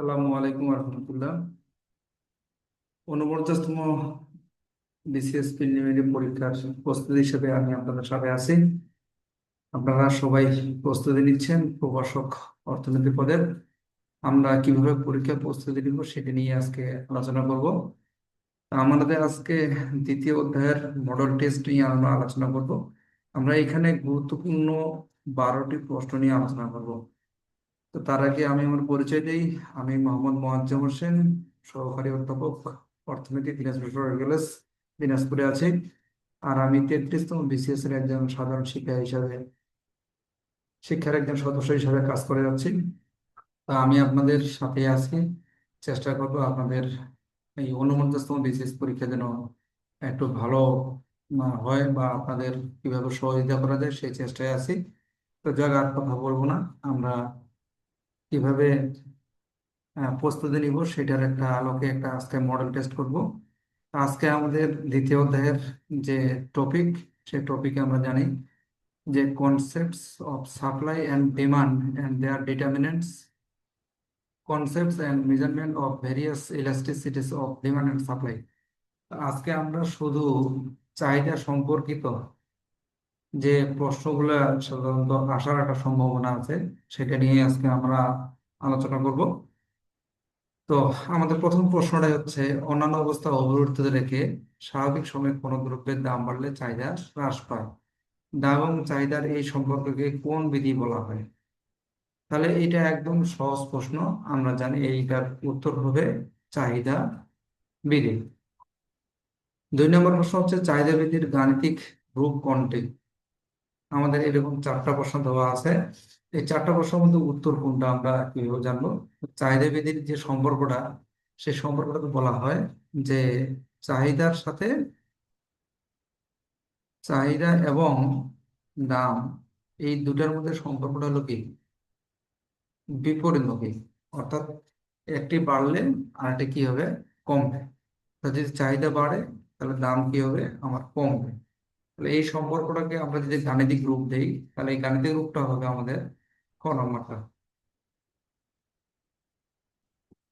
আসসালামু আলাইকুম রহমতুল্লাহ ঊনপঞ্চাশতম BCS preliminary পরীক্ষার প্রস্তুতি হিসেবে আমি আপনাদের সাথে আছি। আপনারা সবাই প্রস্তুতি নিচ্ছেন প্রভাষক অর্থনীতি পদের। আমরা কীভাবে পরীক্ষার প্রস্তুতি নিব সেটা নিয়ে আজকে আলোচনা করব। আমাদের আজকে দ্বিতীয় অধ্যায়ের মডেল টেস্ট নিয়ে আমরা আলোচনা করব। আমরা এখানে গুরুত্বপূর্ণ বারোটি প্রশ্ন নিয়ে আলোচনা করব। তো তার আগে আমি আমার পরিচয় দিই। আমি মোহাম্মদ মোয়াজ্জেম হোসেন সহকারী অধ্যাপক, অর্থনীতি দিনাজপুর আছি। আর আমি তেত্রিশতম বিসিএস এর একজন সাধারণ শিক্ষা হিসাবে, শিক্ষার একজন সদস্য হিসাবে কাজ করে যাচ্ছি। তা আমি আপনাদের সাথে আছি। চেষ্টা করব আপনাদের এই ঊনপঞ্চাশতম বিসিএস পরীক্ষা যেন একটু ভালো হয় বা আপনাদের কীভাবে সহযোগিতা করা যায় সেই চেষ্টায় আছি। তো যাক, আর কথা বলব না। আমরা কীভাবে প্রস্তুতি নিব সেটার একটা আলোকে একটা আজকে মডেল টেস্ট করব। আজকে আমাদের দ্বিতীয় অধ্যায়ের যে টপিক সেই টপিকে আমরা জানি যে concepts of supply and demand and their determinants concepts and measurement of various elasticities of demand and supply আজকে আমরা শুধু চাহিদা সম্পর্কিত যে প্রশ্নগুলো সাধারণত আসার একটা সম্ভাবনা আছে, সেটা নিয়ে আজকে আমরা আলোচনা করব। তো আমাদের প্রথম প্রশ্নটা হচ্ছে, অন্যান্য অবস্থা অবরুদ্ধ রেখে স্বাভাবিক সময়ে কোনো দ্রব্যের দাম বাড়লে চাহিদা হ্রাস পায়। দাম এবং চাহিদার এই সম্পর্ককে কোন বিধি বলা হয়? তাহলে এটা একদম সহজ প্রশ্ন, আমরা জানি এইটার উত্তর হবে চাহিদা বিধি। দুই নম্বর প্রশ্ন হচ্ছে, চাহিদা বিধির গাণিতিক রূপ কোনটি? আমাদের এরকম চারটা প্রশ্ন দেওয়া আছে। এই চারটা প্রশ্নের মধ্যে উত্তর কোনটা আমরা কীভাবে জানব? চাহিদা বিধির যে সম্পর্কটা, সেই সম্পর্কটাকে বলা হয় যে চাহিদার সাথে চাহিদা এবং দাম, এই দুটার মধ্যে সম্পর্কটা হলো কি? বিপরীতমুখী। অর্থাৎ একটি বাড়লে আরেকটি কি হবে? কমবে। যদি চাহিদা বাড়ে, তাহলে দাম কি হবে? আমার কমবে। তাহলে এই সম্পর্কটাকে আমরা যদি গাণিতিক রূপ দেই, তাহলে এই গাণিতিক রূপটা হবে আমাদের ক নম্বরটা।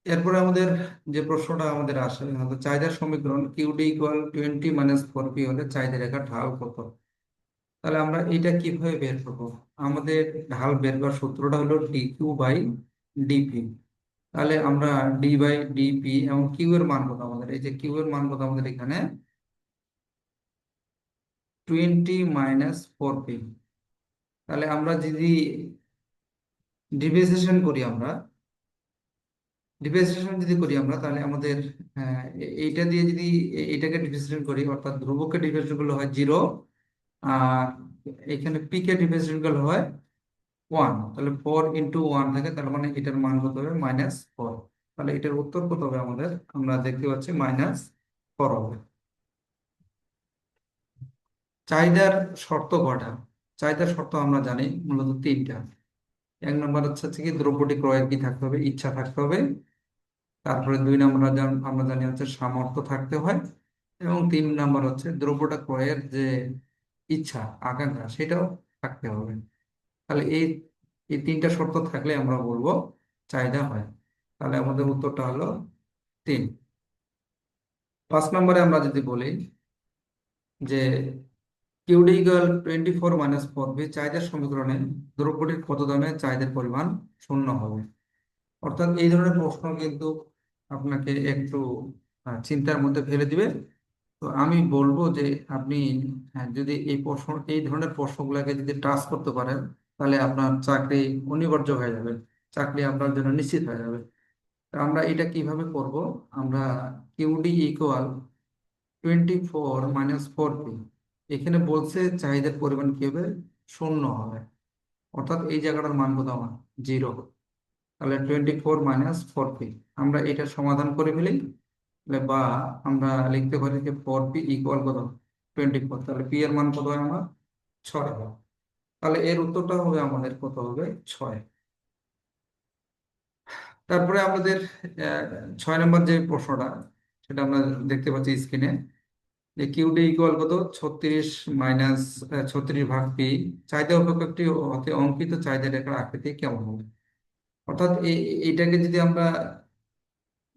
এরপরে আমাদের যে প্রশ্নটা আমাদের আসে চাহিদার সমীকরণ QD equal twenty minus four P হলে চাহিদা রেখা ঢাল কত? তাহলে আমরা এটা কীভাবে বের করব? আমাদের ঢাল বের করার সূত্রটা হলো ডি কিউ বাই ডিপি তাহলে আমরা ডি বাই ডিপি এবং কিউ এর মান কত আমাদের? এই যে কিউ এর মান কত আমাদের এখানে? টোয়েন্টি মাইনাস ফোর পি তাহলে আমরা যদি ডিফারেন্সিয়েশন করি আমরা ডিফারেন্সিয়েশন যদি করি আমরা, তাহলে আমাদের এইটা দিয়ে যদি এটাকে ডিফারেন্সিয়েশন করি, অর্থাৎ ধ্রুবককে ডিফারেন্সিয়েশন করলে হয় জিরো আর এখানে পি কে ডিফারেন্সিয়েশন করলে হয় ওয়ান তাহলে ফোর ইন্টু ওয়ান থাকে, তার মানে এটার মান কত হবে? মাইনাস ফোর তাহলে এটার উত্তর কত হবে আমাদের? আমরা দেখতে পাচ্ছি মাইনাস ফোর হবে। চাহিদার শর্ত কটা? চাহিদার শর্ত আমরা জানি, মূলত তিনটা। এক নম্বর হচ্ছে হচ্ছে কি, দ্রব্যটি ক্রয়ের কি থাকতে হবে? ইচ্ছা থাকতে হবে। তারপরে দুই নম্বর আমরা জানি হচ্ছে সামর্থ্য থাকতে হয়। এবং তিন নম্বর হচ্ছে দ্রব্যটা ক্রয়ের যে ইচ্ছা, আকাঙ্ক্ষা, সেটাও থাকতে হবে। তাহলে এই এই তিনটা শর্ত থাকলে আমরা বলব চাহিদা হয়। তাহলে আমাদের উত্তরটা হলো তিন। পাঁচ নম্বরে আমরা যদি বলি যে QD equal twenty four minus four B চাহিদার সমীকরণে দ্রব্যটির কত দামে চাহিদার পরিমাণ শূন্য হবে? অর্থাৎ এই ধরনের প্রশ্ন কিন্তু আপনাকে একটু চিন্তার মধ্যে ফেলে দিবে। তো আমি বলব যে আপনি হ্যাঁ, যদি এই প্রশ্ন এই ধরনের প্রশ্নগুলোকে যদি টাচ করতে পারেন তাহলে আপনার চাকরি অনিবার্য হয়ে যাবে। চাকরি আপনার জন্য নিশ্চিত হয়ে যাবে। আমরা এটা কীভাবে করব? আমরা QD equal twenty four minus four P এখানে বলছে চাহিদার পরিমাণ কি হবে? শূন্য হবে। অর্থাৎ এই জায়গাটার মান কত আমার জিরো। তাহলে twenty four minus four P আমরা এটা সমাধান করে ফেলি। বা আমরা লিখতে পারি যে ফোর পি ইকুয়াল কত? টোয়েন্টি ফোর তাহলে পি এর মান কত হয় আমার ছয় হবে। তাহলে এর উত্তরটা হবে আমাদের কত হবে? ছয়। তারপরে আমাদের ছয় নম্বর যে প্রশ্নটা, সেটা আমরা দেখতে পাচ্ছি স্ক্রিনে যে কিউডি ইকুয়াল কত? ছত্রিশ মাইনাস ছত্রিশ ভাগ পি। চাহিদা অপেক্ষকটি হতে অঙ্কিত চাহিদা রেখার আকৃতি কেমন হবে? অর্থাৎ এই এইটাকে যদি আমরা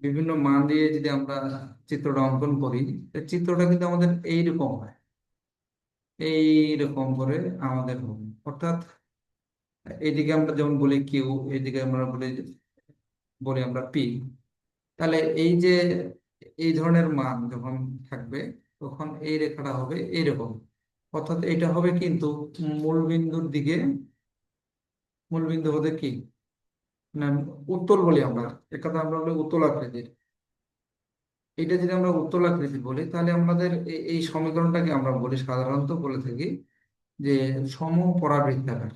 বিভিন্ন মান দিয়ে যদি আমরা চিত্রটা অঙ্কন করি এই চিত্রটা কিন্তু আমাদের এইরকম হয়। এইরকম করে আমাদের হবে। অর্থাৎ এইদিকে আমরা যেমন বলি কিউ, এইদিকে আমরা বলি বলি আমরা পি। তাহলে এই যে এই ধরনের মান যখন থাকবে তখন এই রেখাটা হবে এইরকম অর্থাৎ এটা হবে কিন্তু মূল বিন্দুর দিকে মূল বিন্দু হতে কি? না উত্তল বলি আমরা একথা আমরা বলি উত্তল আকৃতির এটা যদি আমরা উত্তল আকৃতি বলি, তাহলে আমাদের এই সমীকরণটাকে আমরা বলি সাধারণত বলে থাকি যে সম সমপরাবৃত্তাকার।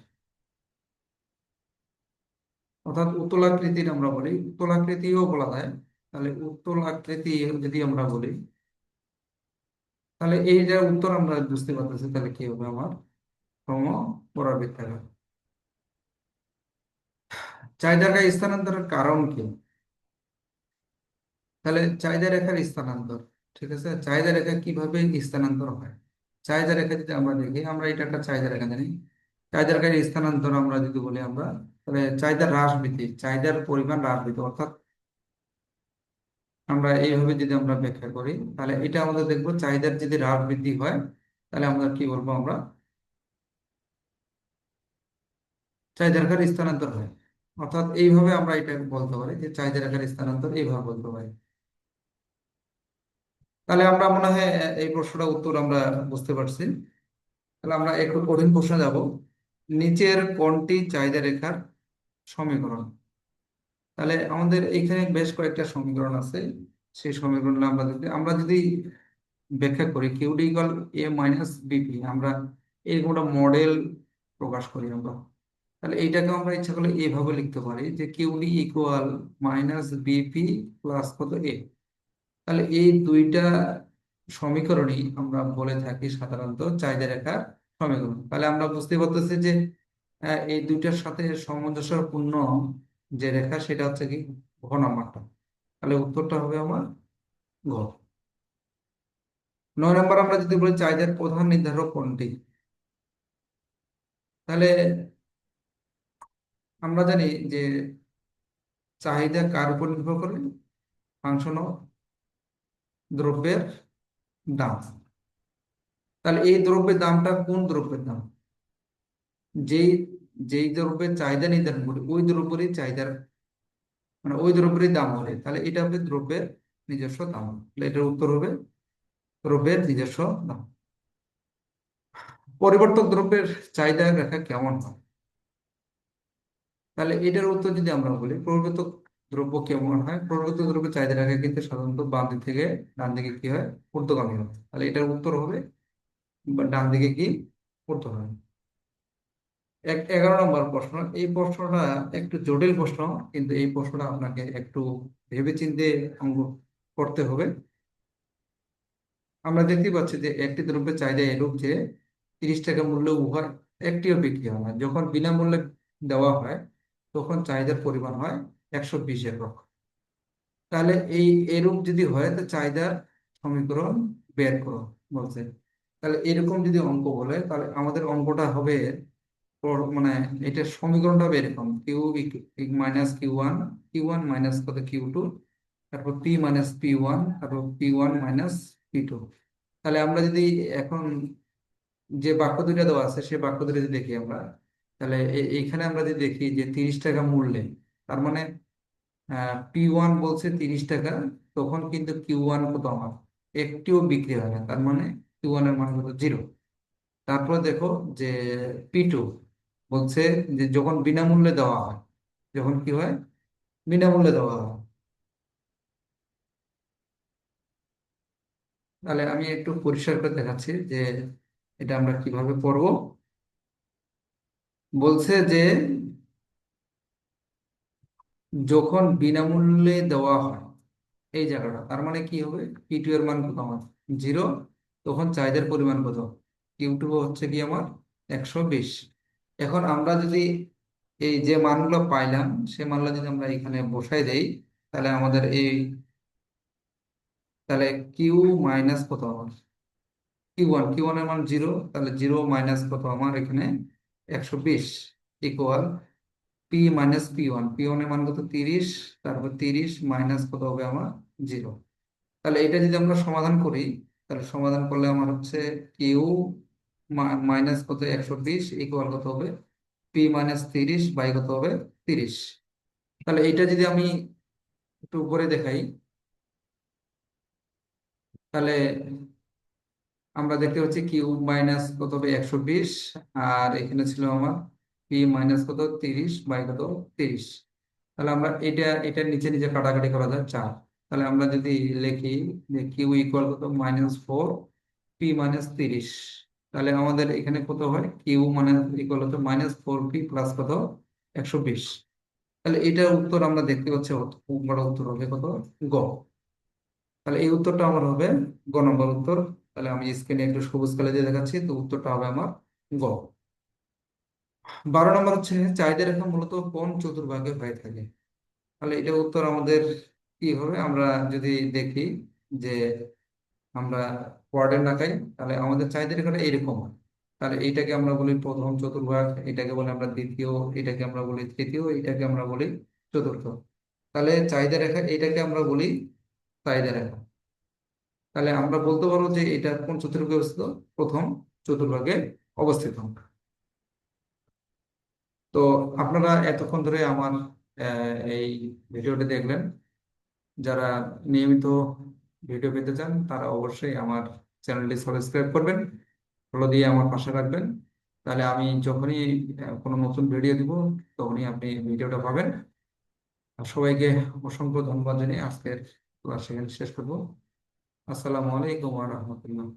অর্থাৎ উত্তল আকৃতির আমরা বলি উত্তলাকৃতিও বলা যায়। তাহলে উত্তলাকৃতি যদি আমরা বলি তাহলে এই যে উত্তর আমরা বুঝতে পারতেছি, তাহলে কি হবে আমার? সমপরাবৃত্তাকার চাহিদা রেখা স্থানান্তরের কারণ কি? তাহলে চাহিদা রেখার স্থানান্তর, ঠিক আছে? চাহিদা রেখা কীভাবে স্থানান্তর হয়? চাহিদা রেখা যদি আমরা দেখি, আমরা এটা একটা চাহিদা রেখা জানি। চাহিদা রেখার স্থানান্তর আমরা যদি বলি আমরা, তাহলে চাহিদার হ্রাস বৃদ্ধি চাহিদার পরিমাণ হ্রাস বৃদ্ধি অর্থাৎ আমরা এইভাবে যদি আমরা ব্যাখ্যা করি, তাহলে এটা আমাদের দেখব চাহিদার যদি হ্রাস বৃদ্ধি হয়, তাহলে আমরা কি বলব আমরা? চাহিদা রেখার স্থানান্তর হয়। অর্থাৎ এইভাবে আমরা এটা বলতে পারি যে চাহিদা রেখার স্থানান্তর এইভাবে বলতে পারি। তাহলে আমরা মনে হয় এই প্রশ্নটা উত্তর আমরা বুঝতে পারছি। তাহলে আমরা একটু কঠিন প্রশ্নে যাব। নিচের কোনটি চাহিদা রেখার সমীকরণ? তাহলে আমাদের এখানে বেশ কয়েকটা সমীকরণ আছে। সেই সমীকরণ আমরা যদি আমরা যদি ব্যাখ্যা করি QD equal A minus BP আমরা এরকম একটা মডেল প্রকাশ করি আমরা। তাহলে এইটাকে আমরা ইচ্ছা করলে এইভাবে লিখতে পারি যে QD equal minus BP plus কত এ তাহলে এই দুইটা সমীকরণই আমরা বলে থাকি সাধারণত চাহিদা রেখার সমীকরণ। তাহলে আমরা বুঝতে পারতেছি যে এই দুইটার সাথে সামঞ্জস্যপূর্ণ যে রেখা, সেটা হচ্ছে কি ঘ নাম্বারটা। তাহলে উত্তরটা হবে আমার ঘ। নয় নম্বর আমরা যদি বলি চাহিদার প্রধান নির্ধারক কোনটি? তাহলে আমরা জানি যে চাহিদা কার উপর নির্ভর করে? ফাংশন দ্রব্যের দাম। তাহলে এই দ্রব্যের দামটা কোন দ্রব্যের দাম? যেই যেই দ্রব্যের চাহিদা নির্ধারণ করে, ওই দ্রব্যেরই চাহিদার মানে ওই দ্রব্যেরই দাম হবে তাহলে এটা হবে দ্রব্যের নিজস্ব দাম। তাহলে এটার উত্তর হবে দ্রব্যের নিজস্ব দাম। পরিবর্তক দ্রব্যের চাহিদা রেখা কেমন হয়? তাহলে এটার উত্তর যদি আমরা বলি, পরিবর্তক দ্রব্য কেমন হয়? পরিবর্তক দ্রব্যের চাহিদা রেখা কিন্তু সাধারণত বাম দিক থেকে ডান দিকে কি হয়? ঊর্ধ্বগামী হয়। তাহলে এটার উত্তর হবে ডান দিকে কি? ঊর্ধ্ব হয় এক এগারো নম্বর প্রশ্ন, এই প্রশ্নটা একটু জটিল প্রশ্ন, কিন্তু এই প্রশ্নটা আপনাকে একটু ভেবেচিন্তে অঙ্ক করতে হবে। আমরা দেখতে পাচ্ছি যে একটি দ্রব্যের চাহিদা এরূপ যে তিরিশ টাকা মূল্য উভয় একটিও বিক্রি হয় না। যখন বিনামূল্যে দেওয়া হয়, তখন চাহিদার পরিমাণ হয় একশো বিশ একক তাহলে এই এরূপ যদি হয়, তো চাহিদার সমীকরণ বের করো বলছে। তাহলে এরকম যদি অঙ্ক বলে, তাহলে আমাদের অঙ্কটা হবে মানে এটার সমীকরণটা হবে এরকম, Q minus Q one Q one minus কত? কিউ টু, তারপর পি মাইনাস পি ওয়ান, তারপর P one minus P two. তাহলে আমরা যদি এখন যে বাক্য দুইটা দেওয়া আছে সেই বাক্য দুটো যদি দেখি আমরা, তাহলে এইখানে আমরা যদি দেখি যে তিরিশ টাকা মূল্যে, তার মানে পি ওয়ান বলছে তিরিশ টাকা, তখন কিন্তু কিউ ওয়ান কত আমার? একটিও বিক্রি হয় না, তার মানে কিউ ওয়ানের মান কত? জিরো। তারপর দেখো যে পি টু বলছে যে যখন বিনামূল্যে দেওয়া হয়, যখন কি হয়? বিনামূল্যে দেওয়া হয়। তাহলে আমি একটু পরিষ্কার করে দেখাচ্ছি যে এটা আমরা কীভাবে পড়ব। বলছে যে যখন বিনামূল্যে দেওয়া হয়, এই জায়গাটা, তার মানে কি হবে? পি এর মান কত আমার জিরো তখন চাহিদার পরিমাণ কত? কিউ টু হচ্ছে কি আমার? একশো বিশ। এখন আমরা যদি এই যে মানগুলো পাইলাম সে মানগুলো যদি আমরা এখানে বসাই দেই, তাহলে আমাদের এই, তাহলে কিউ মাইনাস কত আমার? কিউ ওয়ান কিউ ওয়ানের মান জিরো তাহলে জিরো মাইনাস কত আমার এখানে? একশো বিশ equal P minus P one P ওয়ানের মান কত? তিরিশ, তারপর তিরিশ মাইনাস কত হবে আমার? জিরো তাহলে এটা যদি আমরা সমাধান করি, তাহলে সমাধান করলে আমার হচ্ছে কিউ মাইনাস কত? একশো বিশ ইকুয়াল কত হবে? পি মাইনাস তিরিশ বাই কত হবে? তিরিশ। তাহলে এটা যদি আমি একটু উপরে দেখাই, তাহলে আমরা দেখতে পাচ্ছি কিউ মাইনাস কত হবে? একশো বিশ আর এখানে ছিল আমার পি মাইনাস কত? তিরিশ বাই কত? তিরিশ। তাহলে আমরা এটা এটা নিচে নিচে কাটাকাটি করা যায় চার। তাহলে আমরা যদি লিখি যে কিউ ইকুয়াল কত? মাইনাস ফোর পি মাইনাস তিরিশ। তাহলে আমাদের এখানে কত হয়? কিউ মানে ইকুয়াল হতো মাইনাস ফোর পি প্লাস কত? একশো বিশ। তাহলে এটার উত্তর আমরা দেখতে পাচ্ছি উত্তর হবে কত? গ। তাহলে এই উত্তরটা আমার হবে গ নম্বর উত্তর। তাহলে আমি স্ক্রিনে একটু সবুজ কালে দিয়ে দেখাচ্ছি, তো উত্তরটা হবে আমার গ। বারো নম্বর হচ্ছে চাহিদা রেখা মূলত কোন চতুর্ভাগে হয়ে থাকে? তাহলে এটা উত্তর আমাদের কি হবে? আমরা যদি দেখি যে আমরা কোয়ার্ডের নাকাই, তাহলে আমাদের চাহিদা রেখাটা এরকম হয় তাহলে এইটাকে আমরা বলি প্রথম, চতুর্ভাগ, এটাকে বলি আমরা দ্বিতীয়, এটাকে আমরা বলি তৃতীয়, এটাকে আমরা বলি চতুর্থ। তাহলে চাহিদা রেখা, এটাকে আমরা বলি চাহিদা রেখা। তাহলে আমরা বলতে পারব যে এটা কোন চতুর্ভাগে অবস্থিত? প্রথম চতুর্ভাগে অবস্থিত। তো আপনারা এতক্ষণ ধরে আমার এই ভিডিওটি দেখলেন। যারা নিয়মিত ভিডিও পেতে চান, তারা অবশ্যই আমার চ্যানেলটি সাবস্ক্রাইব করবেন, ফলো দিয়ে আমার পাশে রাখবেন তাহলে আমি যখনই কোনো নতুন ভিডিও দিব, তখনই আপনি ভিডিওটা পাবেন। আর সবাইকে অসংখ্য ধন্যবাদ জানিয়ে আজকের ক্লাস শেষ করব। আসসালামু আলাইকুম রাহমাতুল্লাহ।